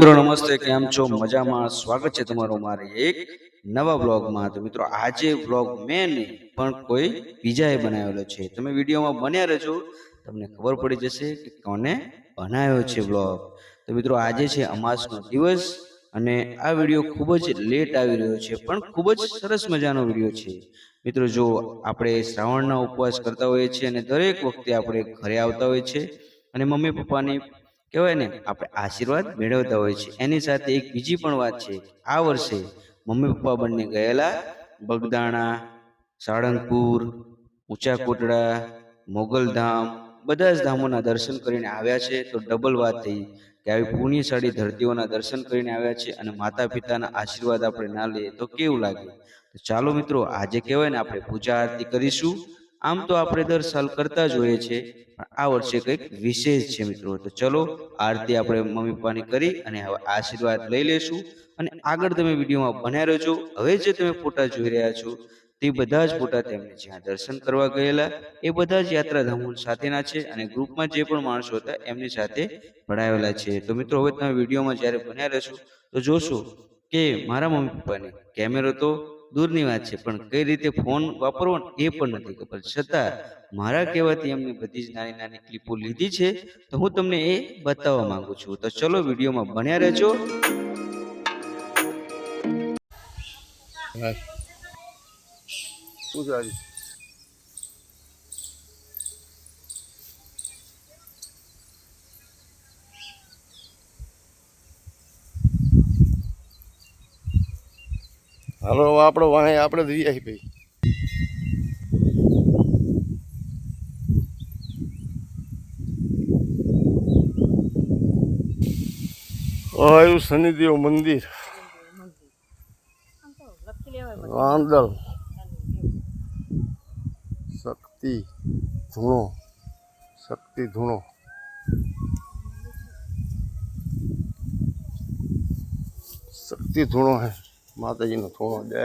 મિત્રો, નમસ્તે, કેમ છો? મજામાં? સ્વાગત છે તમારું મારે એક નવા બ્લોગમાં તો મિત્રો, આજે બ્લોગ મેં નહીં, પણ કોઈ બીજાએ બનાવેલો છે. તમે વિડીયોમાં બન્યા રહેજો. તમને ખબર પડી જશે કે કોને બનાવ્યો છે બ્લોગ તો મિત્રો, આજે છે અમાસનો દિવસ અને આ વીડિયો ખૂબ જ લેટ આવી રહ્યો છે, પણ ખૂબ જ સરસ મજાનો વીડિયો છે. મિત્રો, જો આપણે શ્રાવણના ઉપવાસ કરતા હોઈએ છીએ અને દરેક વખતે આપણે ઘરે આવતા હોઈએ છીએ અને મમ્મી પપ્પાની કહેવાય ને, આપણે આશીર્વાદ મેળવતા હોય છે. એની સાથે એક બીજી પણ વાત છે. આ વર્ષે મમ્મી પપ્પા બંને ગયેલા બગદાણા, સાળંગપુર ઊંચા કોટડા મોગલધામ, બધા જ ધામોના દર્શન કરીને આવ્યા છે. તો ડબલ વાત થઈ કે આવી પુણ્યશાળી ધરતીઓના દર્શન કરીને આવ્યા છે અને માતા પિતાના આશીર્વાદ આપણે ના લઈએ તો કેવું લાગે? ચાલો મિત્રો, આજે કહેવાય ને, આપણે પૂજા આરતી કરીશું. આમ તો આપણે દર સાલ કરતા જ હોઈએ છીએ, પણ આ વર્ષે કંઈક વિશેષ છે મિત્રો. તો ચલો, આરતી આપણે મમ્મી પપ્પાની કરી અને હવે આશીર્વાદ લઈ લેશું અને આગળ તમે વિડીયોમાં બન્યા રહેજો. હવે જે તમે ફોટા જોઈ રહ્યા છો, તે બધા જ ફોટા તેમને જ્યાં દર્શન કરવા ગયેલા, એ બધા જ યાત્રાધામો સાથેના છે અને ગ્રુપમાં જે પણ માણસો હતા, એમની સાથે ભણાવેલા છે. તો મિત્રો, હવે તમે વિડીયોમાં જ્યારે બન્યા રહેશો, તો જોશો કે મારા મમ્મી પપ્પાને કેમેરો તો દૂરની વાત છે, પણ કઈ રીતે ફોન વાપરવો એ પણ નથી ખબર. છતાં મારા કહેવાથી એમની બધી જ નાની નાની ક્લિપો લીધી છે, તો હું તમને એ બતાવવા માંગુ છું. તો ચલો વિડીયોમાં બન્યા રહેજો. પૂજારી હાલો આપણો વાહે, આપણે જ રિયાઈ ભાઈ. આવ્યું શનિદેવ મંદિર. રાંદલ શક્તિ ધૂણો. શક્તિ ધૂણો. શક્તિ ધૂણો હે. માતાજીનો ધૂણો જય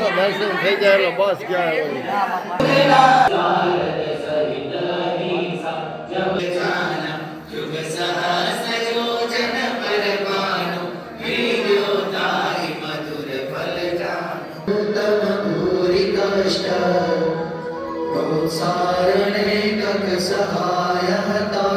આવે દર્શન થઈ જાય એટલે બસ ક્યાં આવે? સહાય હતા.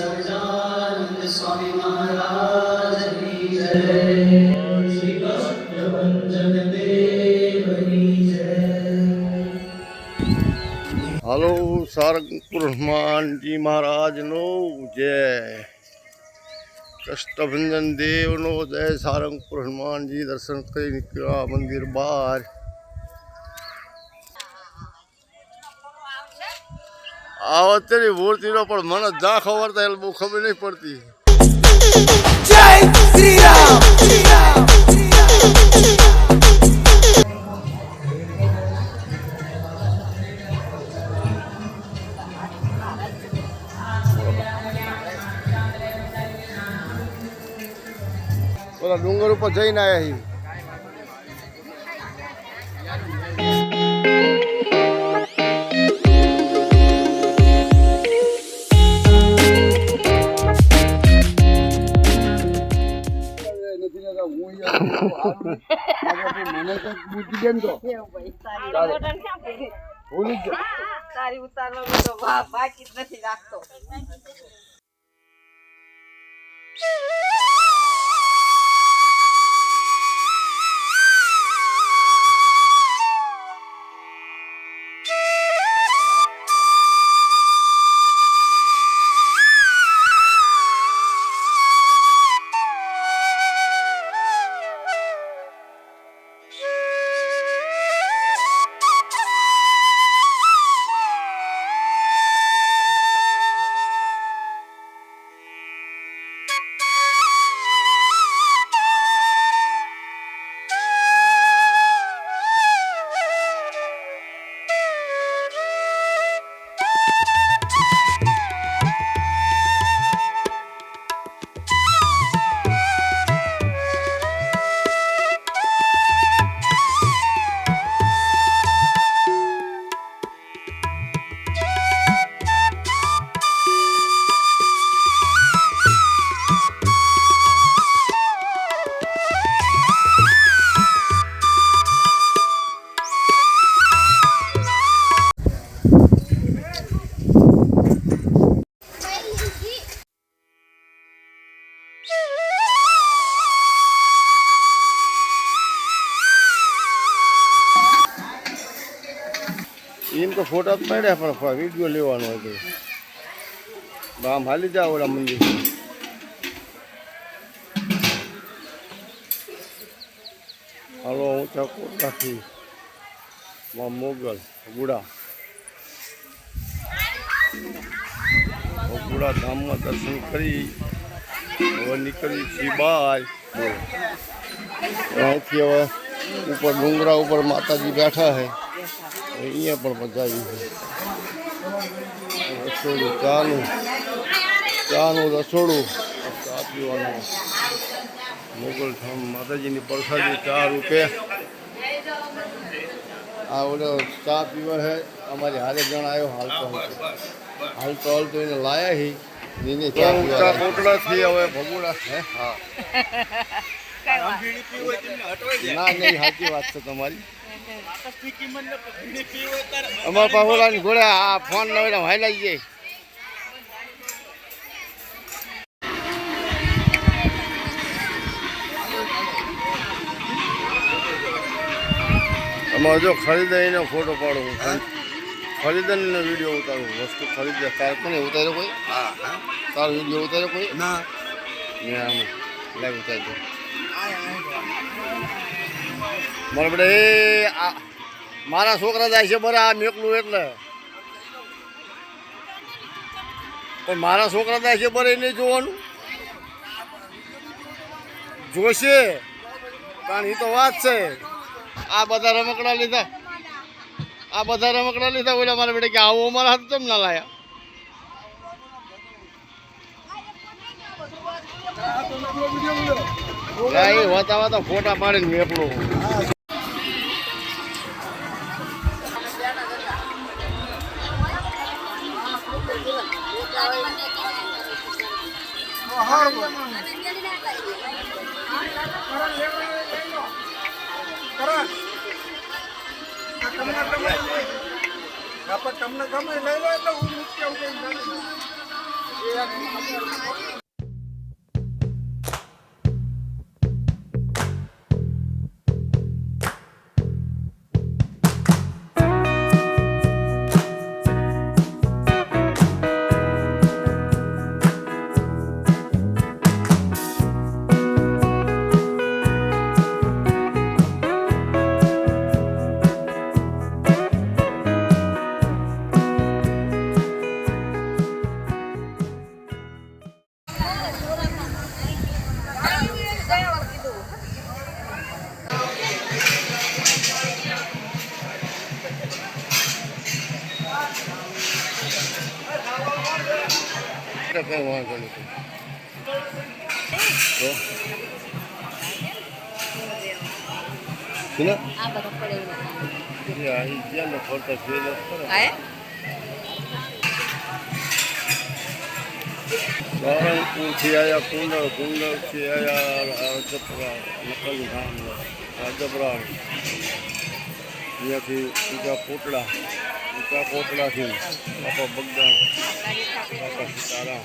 સહજાનંદ સ્વામી મહારાજની જય શ્રી કૃષ્ણ દેવની જય હાલો સારંગપુર હનુમાનજી મહારાજનો જય કષ્ટભંજન દેવનો જય સારંગપુર હનુમાનજી દર્શન કરી નીકળ્યા મંદિર બહાર આ વખતેની મૂર્તિનો પણ મને ખબર થાય એટલે બહુ ખબર નહીં પડતી. ઓલા ડુંગર ઉપર જઈને આવ્યા છીએ. તારી ઉતારવા તો બાકી જ નથી રાખતો. ફોટા જ પાડ્યા, પણ વીડિયો લેવાનો હતો આમ હાલી જાઓ ઓલા મંદિર. હાલો ઊંચા કોટલાથી માં મોગલ ગુડા ગુડા ધામમાં દર્શન કરી, હવે નીકળી છીએ બાય અહીંથી હવે ઉપર ડુંગરા ઉપર માતાજી બેઠા છે. અહીંયા પણ પધારી છે. રસોડું ચાનું. ચાનું રસોડું. ચા પીવાનું. મોગલ ધામ માતાજીની પ્રસાદી ચા રૂપે. આ ઓલો ચા પીવા છે અમારી હારે જણ આવ્યો હાલતો હાલતો હાલતો હાલતો એને લાયા હી એને ચા પીવા કોટડાથી હવે ભગુડા. હે? હા. ના નહીં સાચી વાત છે તમારી. અમારા પાહોલાની ઘોડે આ ફોન નવે હાઈલાઈ જાય. અમારે જો ખરીદારીનો ફોટો પાડું ખરીદનનો વીડિયો ઉતારું. વસ્તુ ખરીદે. તાર કોને ઉતાર્યો કોઈ? તારો વીડિયો ઉતાર્યો કોઈ? ના. મેં આમ. લાઈવ ઉતારી બધા એ આ મારા છોકરા જાય છે બરા આ મેકલું એટલે. પણ મારા છોકરા જાય છે બરે નહીં જોવાનું. જોશે. કારણ એ તો વાત છે. આ બધા રમકડા લીધા. આ બધા રમકડા લીધા ઓલા મારા બેટા કે આવો અમારા હાથ કેમ ના લાયા? ના, એ વાતા ફોટા પાડીને મેકલું એટલે કંઈ વાંધો નથી તો કિના આ બધા તો કંઈ વાંધો નથી તો ફોટો જોઈ લો સારંગપુરથી આવ્યા કુંડળ કુંડળથી આવ્યા રાજપરા નકલ ગામ રાજપરા. અહીંયાથી બીજા પોટલા. ઊંચા કોટડાથી બાપા બગદાણ બાપા સીતારામ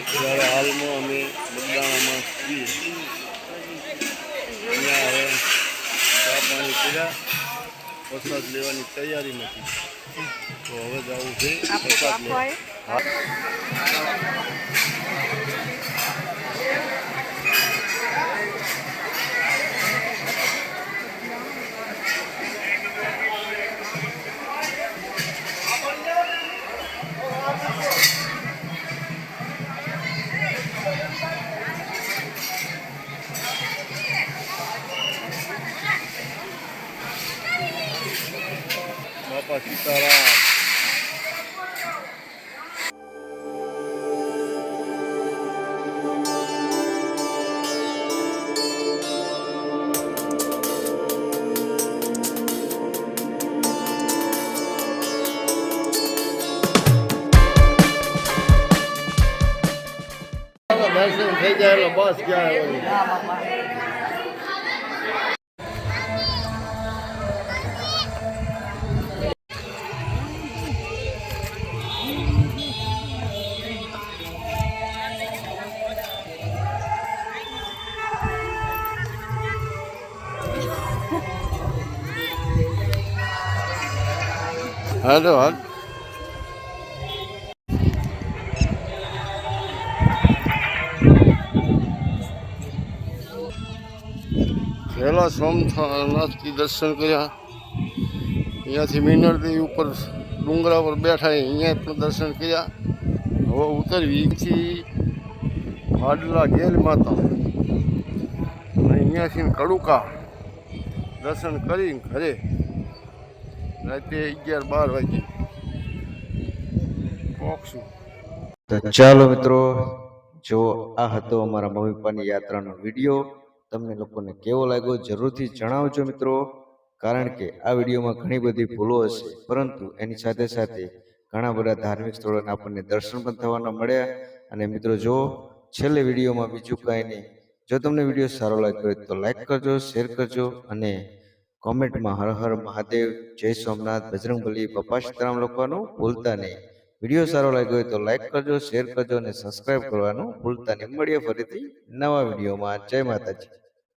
અત્યારે હાલમાં અમે બગદાણામાં છીએ અહીંયા હવે ચા પાણી પીધા પ્રસાદ લેવાની તૈયારીમાં છીએ તો હવે જવું છે પ્રસાદ લેવા આવ્યો. બાપા સીતારામ દર્શન થઈ જાય એટલે બસ ક્યાં હાલો, હાલ. પહેલાં સોમનાથથી દર્શન કર્યા. અહીંયાથી મિનરદેવી ઉપર ડુંગરા પર બેઠા અહીંયા પણ દર્શન કર્યા. હવે ઉતરવી. હાડલા ગેલ માતા. અને અહીંયાથી કડુકા દર્શન કરી ઘરે રાતે અગિયાર, બાર વાગે. પહોંચશું તો ચાલો મિત્રો, જો આ હતો અમારા મમ્મી પપ્પાની યાત્રાનો વીડિયો, તમને લોકોને કેવો લાગ્યો જરૂરથી જણાવજો મિત્રો, કારણ કે આ વિડીયોમાં ઘણી બધી ભૂલો હશે. પરંતુ એની સાથે સાથે ઘણા બધા ધાર્મિક સ્થળોને આપણને દર્શન પણ થવાના મળ્યા. અને મિત્રો, જો છેલ્લે વિડીયોમાં બીજું કાંઈ નહીં, જો તમને વીડિયો સારો લાગ્યો હોય તો લાઈક કરજો, શેર કરજો અને કોમેન્ટમાં હર હર મહાદેવ, જય સોમનાથ બજરંગબલી પપ્પા સીતારામ લખવાનું ભૂલતા નહીં. વીડિયો સારો લાગ્યો હોય તો લાઈક કરજો, શેર કરજો અને સબસ્ક્રાઇબ કરવાનું ભૂલતા નહીં. મળીએ ફરીથી નવા વિડીયોમાં. જય માતાજી.